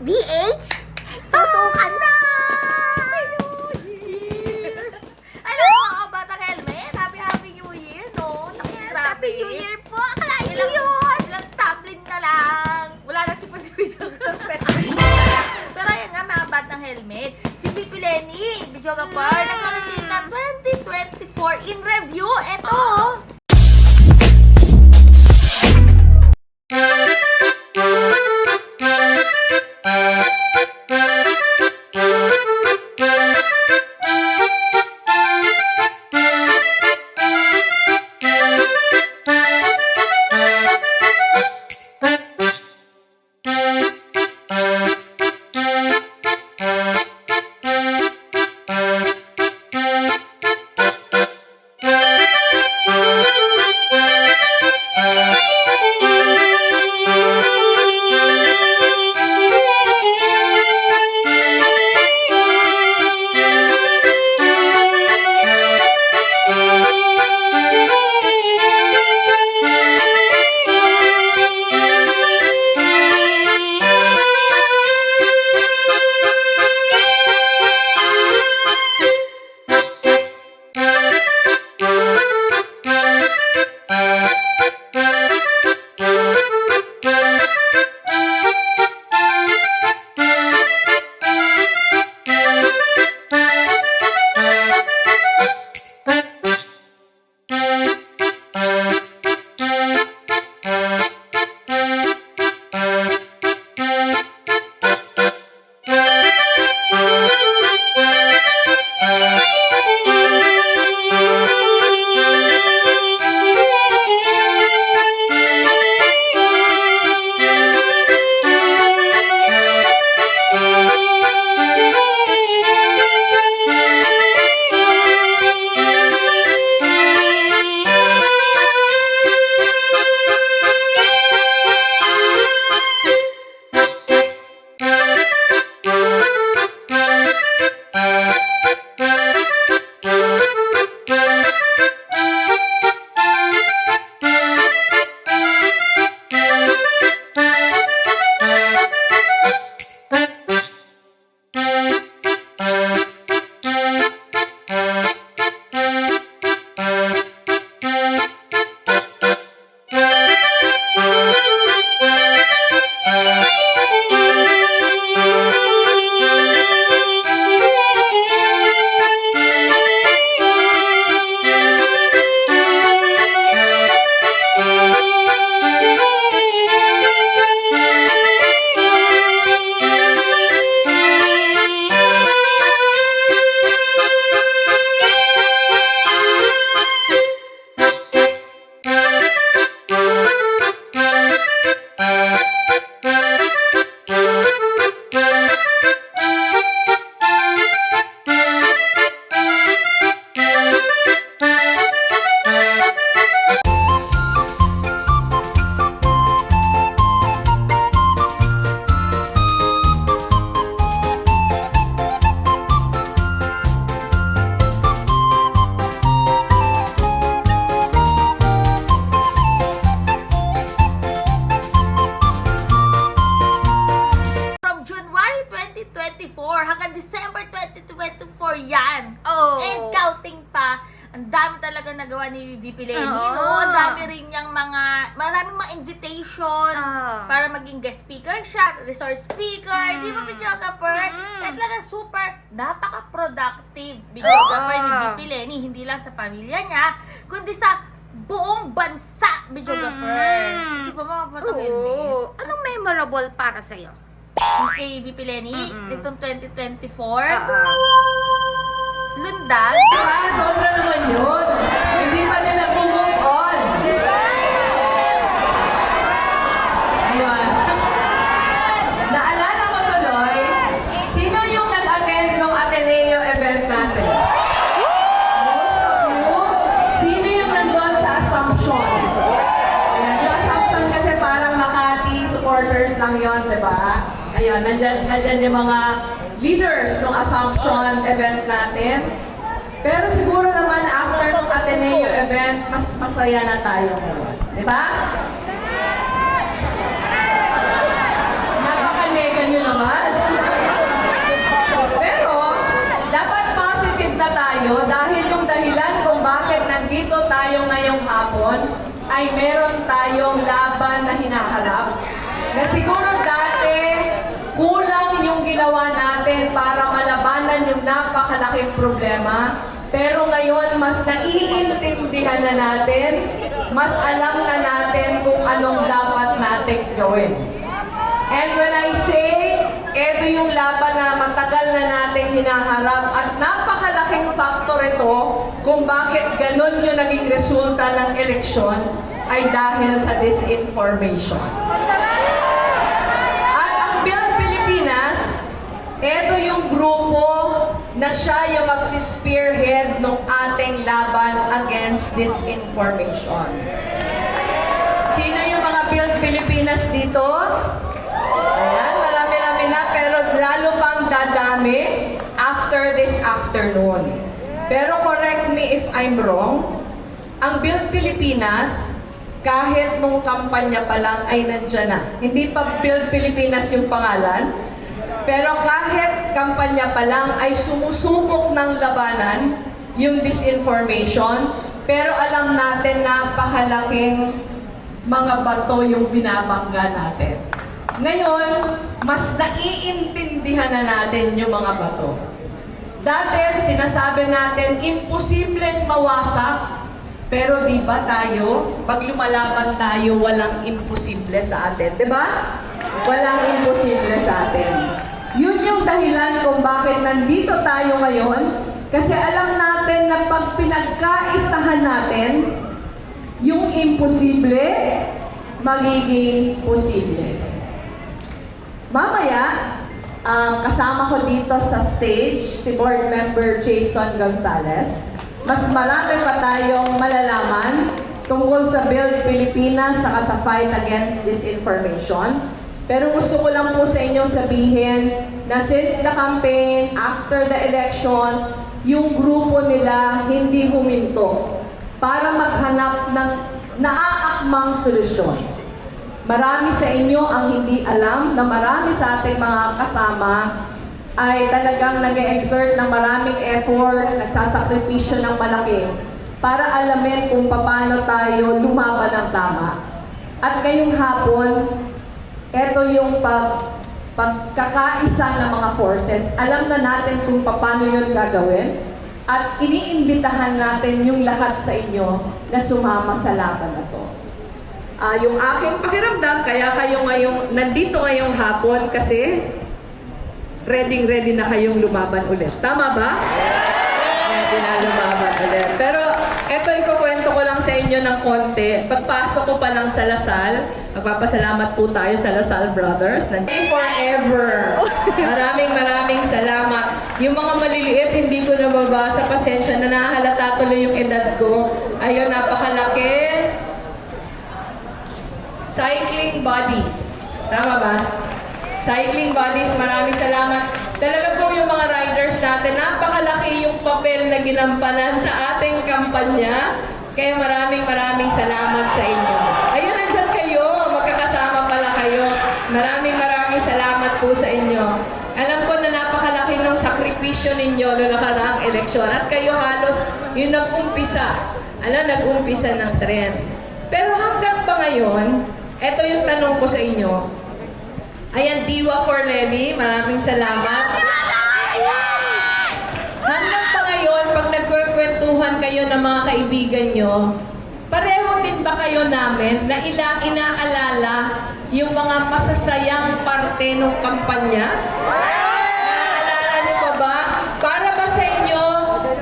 V A 2024 yan. Oh. And counting pa, ang dami talaga nagawa ni VP Lenny, Oo. no? Ang dami rin niyang mga, maraming mga invitation Ah. para maging guest speaker siya, resource speaker, Mm. di ba videographer? Mm. Kaya talaga super, napaka-productive videographer ni Oo. VP Lenny, hindi lang sa pamilya niya, kundi sa buong bansa videographer. Mm. Di ba mga patong Oo. Anong memorable para sa'yo? Kay VP Lenny, Mm-mm. nitong 2024, Ah. Lundag, Ah, sobra naman yun. Andyan, andyan yung mga leaders ng Assumption event natin. Pero siguro naman after ng Ateneo event, mas masaya na tayo ngayon. Di ba? Napakalega nyo naman. Pero, dapat positive na tayo dahil yung dahilan kung bakit nandito tayo ngayong hapon ay meron tayong laban na hinaharap na siguro kulang yung ginawa natin para malabanan yung napakalaking problema. Pero ngayon, mas naiintindihan na natin, mas alam na natin kung anong dapat natin gawin. And when I say, ito yung laban na matagal na natin hinaharap at napakalaking factor ito kung bakit ganun yung naging resulta ng eleksyon ay dahil sa disinformation. At ang Build Pilipinas, ito yung grupo na siya yung magsispearhead ng ating laban against disinformation. Sino yung mga Build Pilipinas dito? Ayan, marami-rami na, pero lalo pang dadami after this afternoon. Pero correct me if I'm wrong, ang Build Pilipinas, kahit nung kampanya pa lang ay nandyan na. Hindi pa Build Pilipinas yung pangalan, pero kahit kampanya pa lang ay sumusubok ng labanan yung disinformation, pero alam natin napakalaking mga bato yung binabangga natin. Ngayon, mas naiintindihan na natin yung mga bato. Dati, sinasabi natin, imposibleng mawasak. Pero di ba tayo, pag lumalaban tayo, walang imposible sa atin. Di ba? Walang imposible sa atin. Yun yung dahilan kung bakit nandito tayo ngayon. Kasi alam natin na pag pinagkaisahan natin, yung imposible, magiging posible. Mamaya, um, kasama ko dito sa stage si board member Jason Gonzalez. Mas marami pa tayong malalaman tungkol sa Build Pilipinas saka sa fight against disinformation. Pero gusto ko lang po sa inyo sabihin na since the campaign, after the elections, yung grupo nila hindi huminto para maghanap ng naaakmang solusyon. Marami sa inyo ang hindi alam na marami sa ating mga kasama ay talagang nag exert ng maraming effort, nagsasakripisyo ng malaki para alamin kung paano tayo lumaban ng tama. At ngayong hapon, ito yung pag, pagkakaisa ng mga forces. Alam na natin kung paano yun gagawin at iniimbitahan natin yung lahat sa inyo na sumama sa laban na to. Ah, yung aking pakiramdam, kaya kayo ngayong, nandito ngayong hapon kasi ready-ready na kayong lumaban ulit. Tama ba? Ready na lumaban ulit. Pero eto ikukwento inyo ng konti. Pagpasok ko pa lang sa Lasal, magpapasalamat po tayo sa Lasal Brothers. Nandiyan forever. Maraming maraming salamat. Yung mga maliliit, hindi ko nababasa. Pasensya na nahalata tuloy yung edad ko. Ayun, napakalaki. Cycling Bodies. Tama ba? Cycling Bodies, maraming salamat. Talaga po yung mga riders natin, napakalaki yung papel na ginampanan sa ating kampanya. Kaya maraming maraming salamat sa inyo. Ayun, nandyan kayo. Magkakasama pala kayo. Maraming maraming salamat po sa inyo. Alam ko na napakalaki ng sakripisyo ninyo noong nakaraang eleksyon. At kayo halos yung nag-umpisa. Alam, nag-umpisa ng trend. Pero hanggang pa ngayon, eto yung tanong ko sa inyo. Ayan, Diwa for Lenny, maraming salamat. Hanggang pa ngayon, pag nagkukwentuhan kayo ng mga kaibigan nyo, pareho din ba kayo namin na ila inaalala yung mga masasayang parte ng kampanya? Naalala niyo pa ba? Para ba sa inyo,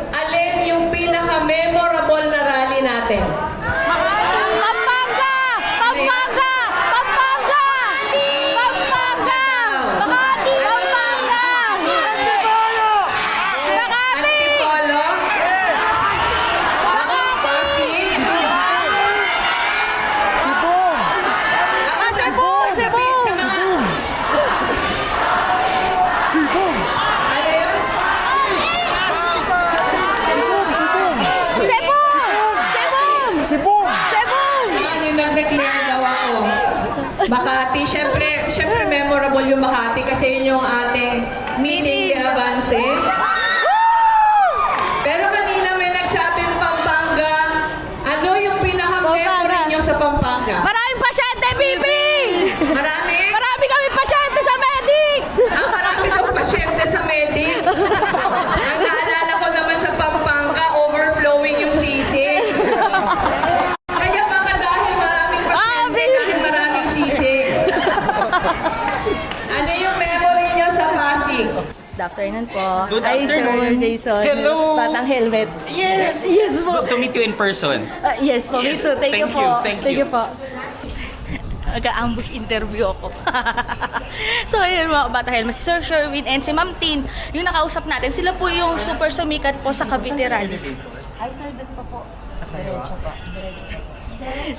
alin yung pinaka-memorable na rally natin? Pampanga! Pampanga! Pampanga! Pampanga! Makati! Pampanga! Makati! Antipolo? Ako, Pasig? Ako, Cebu! Cebu! sa mga... Ano yun? Cebu! Cebu! Cebu! Yan yung nag-declare daw ako. Makati, syempre, syempre memorable yung Makati kasi yun yung ating meeting de avance. Pero kanina may nagsabing Pampanga, ano yung pinaka-memory nyo sa yung memory nyo sa Pasig? Good afternoon po. Good Hi, Sir afternoon. Jason. Hello. Batang helmet. Yes, Yes yes. po. Good to meet you in person. Ah, yes po, me Yes, too. Thank, you thank po. you, thank you. you po. Nag-ambush interview ako. so, ayun mga bata helmet. Si Sir Sherwin and si Ma'am Tin, yung nakausap natin, sila po yung super sumikat po sa Cavite Rally. Ay, sir, doon pa po. Diretso po.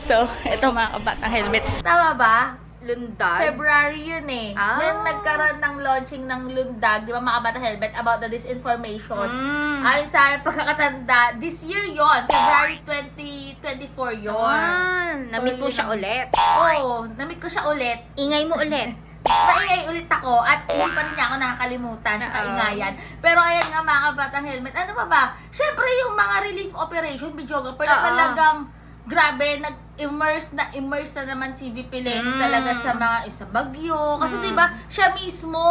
So, eto mga kabatang helmet. Tama ba? Lundag? February yun eh. Ah. Then nagkaroon ng launching ng Lundag, di ba mga bata helmet, about the disinformation. Mm. Ayon sa pagkakatanda, this year yon February 2024 yon Ah, namit mo yun siya ulit. Oo, namit ko siya ulit. Ingay mo ulit. Naingay ulit ako at hindi pa rin niya ako nakakalimutan sa kaingayan. Pero ayan nga mga kabatang helmet, ano pa ba? Siyempre yung mga relief operation, videographer na Oo. talagang grabe, nag-immerse na immerse na naman si VP Lenny Mm. talaga sa mga isa bagyo. Kasi Mm. 'di ba, siya mismo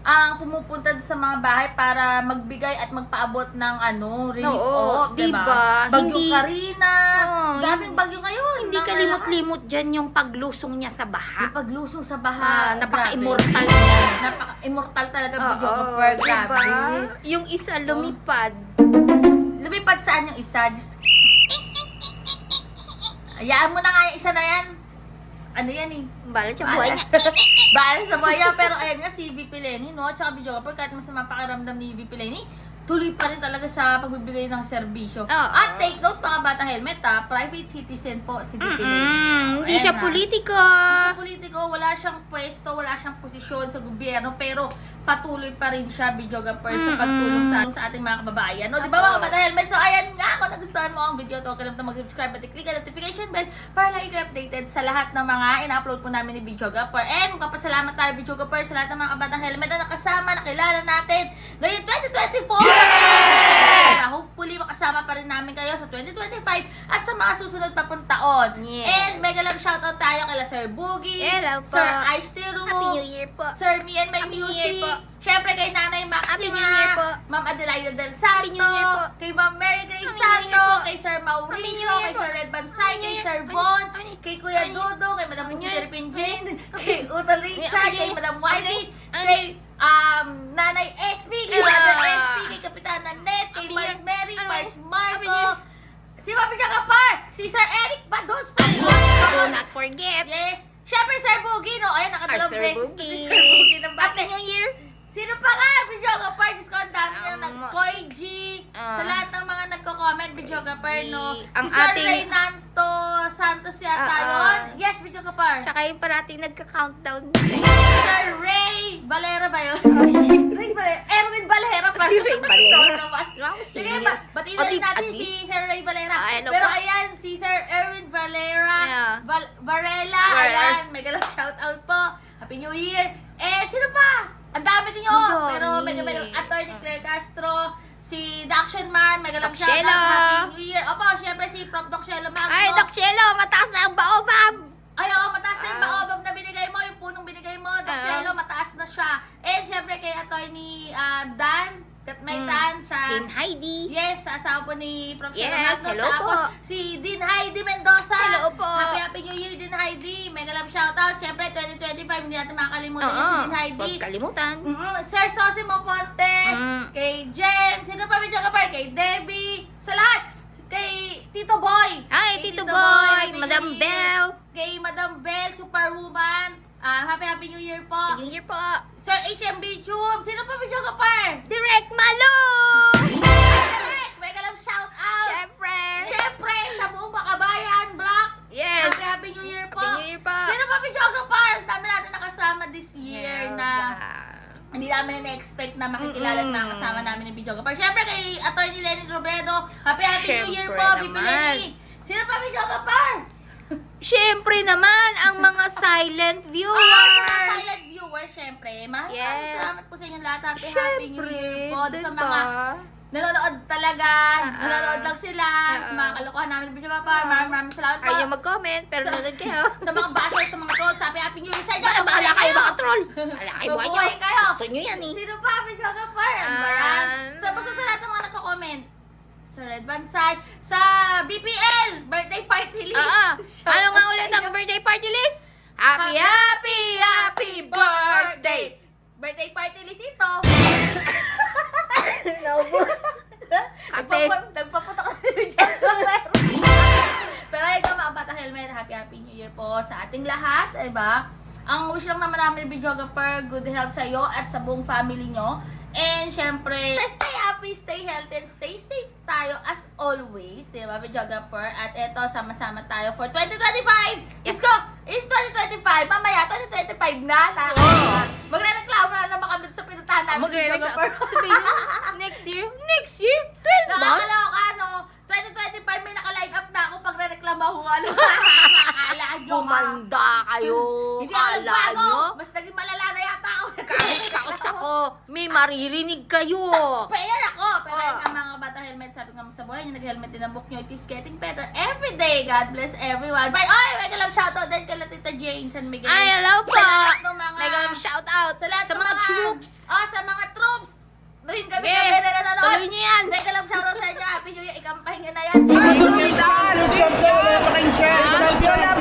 ang pumupunta sa mga bahay para magbigay at magpaabot ng ano, relief Oo, of, diba? diba? Bagyo Hindi- Karina, Oo, daming bagyo ngayon. Hindi kalimot-limot dyan yung paglusong niya sa baha. Yung paglusong sa Ah, baha. napaka-immortal grabe. niya. Napaka-immortal talaga Oo, videographer. Grabe. diba? Yung isa lumipad. Lumipad saan yung isa? Diyos- Hayaan mo na nga yung isa na yan. Ano yan eh? Bala siya buhay. Bahala sa buhaya. Pero ayan nga, si VP Lenny, no? Tsaka videographer, kahit masama pakiramdam ni VP Lenny, tuloy pa rin talaga sa pagbibigay ng serbisyo. Oo. At take note, mga bata helmet, ha? Private citizen po si Lenny. Mm-mm, hindi Ayan siya na. politiko. Sa politiko, wala siyang pwesto, wala siyang posisyon sa gobyerno, pero patuloy pa rin siya, videographer, sa Mm-mm. pagtulong sa, sa ating mga kababayan. No, di ba mga bata helmet? So, ayan nga, kung nagustuhan mo ang video to, kailangan mag-subscribe at i-click ang notification bell para lagi kayo updated sa lahat ng mga ina-upload po namin ni videographer. And kapasalamat tayo, videographer, sa lahat ng mga kabatang helmet na nakasama, nakilala natin ngayong 2024! Pa rin namin kayo sa 2025 at sa mga susunod pa pong taon. Yes. And mega love shoutout tayo kay Sir Boogie, Hello po. Sir Ice Tiro, Happy New Year po. Sir Me and My Happy New Music, Year po. Siyempre kay Nanay Maxima, Happy New Year po. Ma'am Adelaida Del Happy New Santo, Year po. kay Ma'am Mary Grace Happy New Year Santo, po. kay Sir Happy New Mauricio, Year kay po. Sir Red Bansay, Happy New kay Year. Sir Von, Happy- kay Kuya Happy- Dodo, kay Madam Happy New Year. Happy- kay Utol Richard, Happy kay New- Madam Happy- Wifey, Happy- kay um, Nanay SP, kay Yeah. Mother SP, kay Kapitana Net, kay Happy Mars Year. Mary, Ano Mars Happy Marco, Year. si Papi Kapar, si Sir Eric Bados, Do not forget. Yes. Siyempre, Sir Boogie, no? Ayan, nakadalawang Sir beses Boogie. si Sir Boogie ng Happy bate. New Year. Sino pa nga? Videographer, Diyos ko, ang dami Um, nag Koy G. ah. sa lahat ng mga nagko-comment, videographer, G. no? Ang si Sir ating- Reynanto Santos yata Ah, yun. ah. Yes, videographer. Tsaka yung parating nagka-countdown. Sir Ray Valera ba yun? Ray Valera. Erwin Valera pa. Si Ray Valera. Sige, batiin na rin natin at si Sir Ray Valera. Ah, ano Pero Varela, Var- ayan, mega love shout out po. Happy New Year. Eh, sino pa? Ang dami din yun. Ang dami. Pero mega mega Attorney Claire Castro, si The Action Man, mega love shout out. Happy New Year. Opo, syempre si Prof. Doc Shelo Magno. Ay, Doc Shelo, mataas na ang baobab. Ay, oo, mataas na yung Ah. baobab na binigay mo, yung punong binigay mo, Doc Ah. Shelo, mataas na siya. And syempre kay attorney ah, Dan, Katmay Mm. Dan sa... Din Heidi. Yes, sa asawa po ni Prof. Yes, Magno. hello Tapos po. si Din Heidi Heidi. Mega love shoutout. Syempre, 2025, hindi natin makakalimutan yung si Din Heidi. Huwag kalimutan. Mm, Sir Sosimo Ponte, Mm. kay Jem, sino pa video ka pa? Kay Debbie, sa lahat. Kay Tito Boy. Ay, Kay Tito Boy, Boy, Happy Madam New Year. Bell. Kay Madam Bell, Superwoman. Ah, happy Happy New Year po. New Year po. Sir HMB Tube, sino pa video ka pa? Direct Malo! Mega love shout out. Siyempre. Siyempre, sa buong Bakabayan, Block. Yes. Happy Happy New Year po. Happy New Year po. Sino pa videographer? Ang dami natin nakasama this year na hindi namin na-expect na makikilala at Mm-mm. makakasama namin ng videographer. Siyempre kay Attorney Lenny Robredo, happy happy New Year Siyempre po, Pipi. Lenny. Sino pa videographer? Siyempre naman, ang mga silent Ah, sa mga viewers. silent viewers, siyempre. Maraming Yes. salamat po sa inyo lahat. Happy happy New Siyempre, Year po. Sa diba? mga nanonood talaga, Ah, nanonood lang sila. Sa ah. mga kalokohan namin ng videographer, Ah. maraming maraming salamat po. Ayaw mag-comment, pero nanonood kayo. sa mga bashers, sa mga trolls, happy happy New Year sa inyo. Baka bahala kayo mga troll. Bahala kayo buhay nyo. Mabuhay kayo. Gusto nyo yan eh. Sino pa? Videographer. Ang Ah. bayan. So, basta sa lahat ng mga nagko-comment. Sa Red Bansay. Sa BPL. Birthday party list. Oo. Shout Ano nga ulit sa ang inyo. birthday party list? Happy, happy, happy birthday birthday party lisito. Naubo. Nagpaput- Nagpaputok kasi si Videographer. Pero nga mga bata helmet, happy happy new year po sa ating lahat, diba? Ang wish lang naman namin Videographer, good health sa iyo at sa buong family nyo. And syempre, stay happy, stay healthy, and stay safe tayo as always, di ba, Videographer? At eto, sama-sama tayo for 2025! Let's go! In 2025, mamaya, 2025 na lang. Magre-reklamo na naman kami sa Videographer. Sabihin nyo, next year, next year, 12 months. Nakakaloka, ano? 2025 may naka-line up na ako pag re-reklamahuan. Akala nyo, ha? Bumanda kayo. Hindi ako Kala nagbago. nyo. Mas naging malala na yata ako. Kahit kaos ako, may maririnig kayo. Player ako. Pero yun nga mga bata helmet, sabi nga sa buhay nyo, nag-helmet din ang book nyo. It keeps getting better every day. God bless everyone. Bye! Oy! May kalam shoutout din kay Tita Jane San Miguel. Ay, hello po. Sa lahat ng mga... Mega shout out Sa lahat sa ng mga troops. Oh, sa mga troops. Duhin kami Sige, kami na nanonood. tuloy niyo yan. Mega love shoutout sa inyo. Happy New Year. Ikampay nyo na yan. Bill champ